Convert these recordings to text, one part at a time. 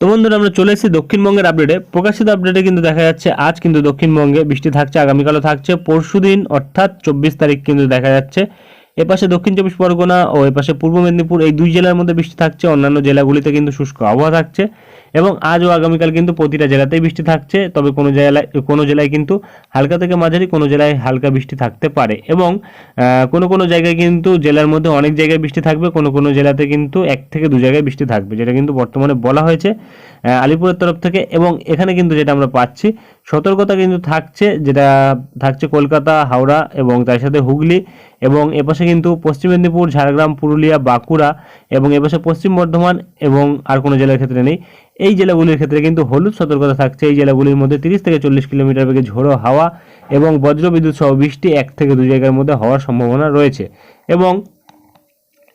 তো বন্ধুরা, আমরা চলে এসেছি দক্ষিণবঙ্গের আপডেটে প্রকাশিত আপডেটে কিন্তু দেখা যাচ্ছে, আজ কিন্তু দক্ষিণবঙ্গে বৃষ্টি থাকছে, আগামীকালও থাকছে। পরশু দিন অর্থাৎ চব্বিশ তারিখ কিন্তু দেখা যাচ্ছে। এপাশে দক্ষিণ চব্বিশ পরগনা ও এপাশে পূর্ব মেদিনীপুর, এই দুই জেলার মধ্যে বৃষ্টি থাকছে। অন্যান্য জেলাগুলিতে কিন্তু শুষ্ক আবহাওয়া থাকছে এবং আজ ও আগামীকাল কিন্তু প্রতিটা জেলাতেই বৃষ্টি থাকছে, তবে কোনো জেলায় কোনো জেলায় কিন্তু হালকা থেকে মাঝারি, কোনো জেলায় হালকা বৃষ্টি থাকতে পারে এবং কোনো কোনো জায়গায় কিন্তু জেলার মধ্যে অনেক জায়গায় বৃষ্টি থাকবে, কোনো কোনো জেলাতে কিন্তু এক থেকে দু জায়গায় বৃষ্টি থাকবে, যেটা কিন্তু বর্তমানে বলা হয়েছে আলিপুরের তরফ থেকে এবং এখানে কিন্তু যেটা আমরা পাচ্ছি, সতর্কতা কিন্তু থাকছে, যেটা থাকছে কলকাতা, হাওড়া এবং তার সাথে হুগলি এবং এপাশে কিন্তু পশ্চিম মেদিনীপুর, ঝাড়গ্রাম, পুরুলিয়া, বাঁকুড়া এবং এপাশে পশ্চিম বর্ধমান এবং আর কোনো জেলার ক্ষেত্রে নেই। এই জেলাগুলির ক্ষেত্রে কিন্তু হলুদ সতর্কতা থাকছে। এই জেলাগুলির মধ্যে তিরিশ থেকে চল্লিশ কিলোমিটার বেগে ঝোড়ো হাওয়া এবং বজ্রবিদ্যুৎ সহ বৃষ্টি এক থেকে দু জায়গার মধ্যে হওয়ার সম্ভাবনা রয়েছে। এবং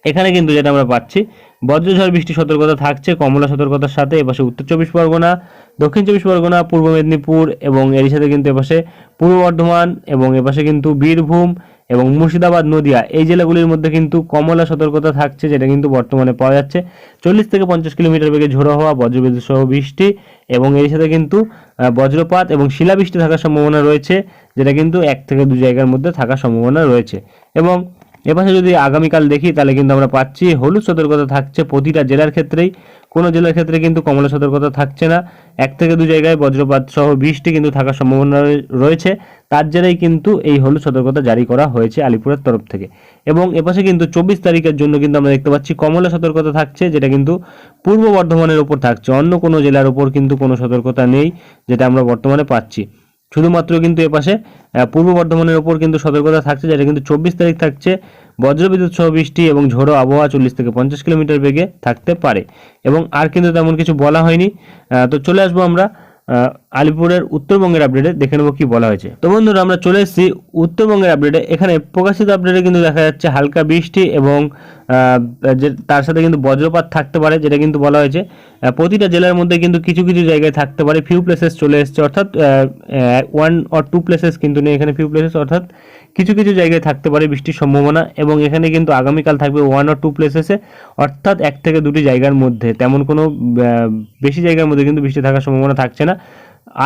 এখানে কিন্তু যেটা আমরা পাচ্ছি বজ্রঝড় বৃষ্টি সতর্কতা থাকছে কমলা সতর্কতার সাথে। এপাশে উত্তর চব্বিশ পরগনা, দক্ষিণ চব্বিশ পরগনা, পূর্ব মেদিনীপুর এবং এর সাথে কিন্তু এপাশে পূর্ব বর্ধমান এবং এপাশে কিন্তু বীরভূম এবং মুর্শিদাবাদ, নদিয়া এই জেলাগুলির মধ্যে কিন্তু কমলা সতর্কতা থাকছে, যেটা কিন্তু বর্তমানে পাওয়া যাচ্ছে। চল্লিশ থেকে পঞ্চাশ কিলোমিটার বেগে ঝোড়ো হওয়া, বজ্রবিদ্যুৎ সহ বৃষ্টি এবং এর সাথে কিন্তু বজ্রপাত এবং শিলাবৃষ্টি থাকার সম্ভাবনা রয়েছে, যেটা কিন্তু এক থেকে দু জায়গার মধ্যে থাকার সম্ভাবনা রয়েছে। এবং এপাশে যদি আগামীকাল দেখি, তাহলে কিন্তু আমরা পাচ্ছি হলুদ সতর্কতা থাকছে প্রতিটা জেলার ক্ষেত্রেই। কোনো জেলার ক্ষেত্রে কিন্তু কমলা সতর্কতা থাকছে না। এক থেকে দু জায়গায় বজ্রপাত সহ বৃষ্টি কিন্তু থাকার সম্ভাবনা রয়েছে। তার জেরেই কিন্তু এই হলুদ সতর্কতা জারি করা হয়েছে আলিপুরের তরফ থেকে। এবং এপাশে কিন্তু চব্বিশ তারিখের জন্য কিন্তু আমরা দেখতে পাচ্ছি কমলা সতর্কতা থাকছে, যেটা কিন্তু পূর্ব বর্ধমানের ওপর থাকছে। অন্য কোনো জেলার ওপর কিন্তু কোনো সতর্কতা নেই, যেটা আমরা বর্তমানে পাচ্ছি। শুধুমাত্র কিন্তু এপাশে পাশে পূর্ব বর্ধমানের ওপর কিন্তু সতর্কতা থাকছে, যেটা কিন্তু চব্বিশ তারিখ থাকছে, বজ্রবিদ্যুৎ সহ বৃষ্টি এবং ঝোড়ো আবহাওয়া চল্লিশ থেকে পঞ্চাশ কিলোমিটার বেগে থাকতে পারে। এবং আর কিন্তু তেমন কিছু বলা হয়নি। তো চলে আসব আমরা আলিপুরের উত্তরবঙ্গের আপডেটে দেখে নেব কি বলা হয়েছে। তো বন্ধুরা, আমরা চলে এসেছি উত্তরবঙ্গের আপডেটে এখানে প্রকাশিত আপডেটে কিন্তু দেখা যাচ্ছে হালকা বৃষ্টি এবং যে, তার সাথে কিন্তু বজ্রপাত থাকতে পারে, যেটা কিন্তু বলা হয়েছে। প্রতিটা জেলার মধ্যে কিন্তু কিছু কিছু জায়গায় থাকতে পারে। ফিউ প্লেসেস চলে এসছে, অর্থাৎ ওয়ান অর টু প্লেসেস কিন্তু নেই এখানে ফিউ প্লেসেস অর্থাৎ কিছু কিছু জায়গায় থাকতে পারে বৃষ্টির সম্ভাবনা এবং এখানে কিন্তু আগামীকাল থাকবে ওয়ান অর টু প্লেসেসে অর্থাৎ এক থেকে দুটি জায়গার মধ্যে। তেমন কোনো বেশি জায়গার মধ্যে কিন্তু বৃষ্টি থাকার সম্ভাবনা থাকছে না।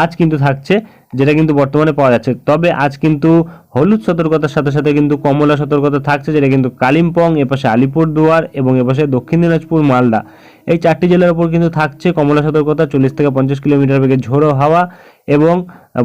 আজ কিন্তু থাকছে, যেটা কিন্তু বর্তমানে পাওয়া যাচ্ছে। তবে আজ কিন্তু হলুদ সতর্কতার সাথে সাথে কিন্তু কমলা সতর্কতা থাকছে, যেটা কিন্তু কালিম্পং, এপাশে আলিপুরদুয়ার এবং এপাশে দক্ষিণ দিনাজপুর, মালদা। এই চারটি জেলার উপর কিন্তু থাকছে কমলা সতর্কতা, চল্লিশ থেকে পঞ্চাশ কিলোমিটার বেগে ঝোড়ো হাওয়া এবং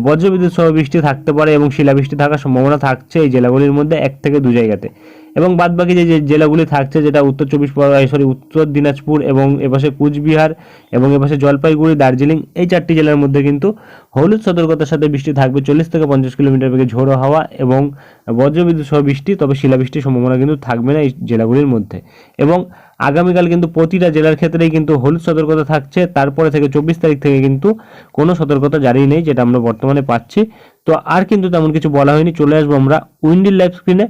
বজ্রবিদ্যুৎ সহ বৃষ্টি থাকতে পারে এবং শিলাবৃষ্টি থাকার সম্ভাবনা থাকছে এই জেলাগুলির মধ্যে এক থেকে দু জায়গাতে। এবং বাদবাকি যে জেলাগুলি থাকছে, যেটা উত্তর চব্বিশ সরি, উত্তর দিনাজপুর এবং এপাশে কুচবিহার এবং এপাশে জলপাইগুড়ি, দার্জিলিং, এই চারটি জেলার মধ্যে কিন্তু হলুদ সতর্কতার সাথে বৃষ্টি থাকবে। চল্লিশ থেকে পঞ্চাশ কিলোমিটার বেগে ঝোড়ো হাওয়া এবং বজ্রবিদ্যুৎ সহ বৃষ্টি, তবে শিলাবৃষ্টির সম্ভাবনা কিন্তু থাকবে না এই জেলাগুলির মধ্যে। এবং আগামীকাল কিন্তু প্রতিটা জেলার ক্ষেত্রেই কিন্তু হলুদ সতর্কতা থাকছে। তারপরে থেকে চব্বিশ তারিখ থেকে কিন্তু কোনো সতর্কতা জারি নেই, যেটা আমরা বর্তমানে পাচ্ছি। তো আর কিন্তু তেমন কিছু বলা হয়নি। চলে আসব আমরা উইন্ডিল লাইফ স্ক্রিনে।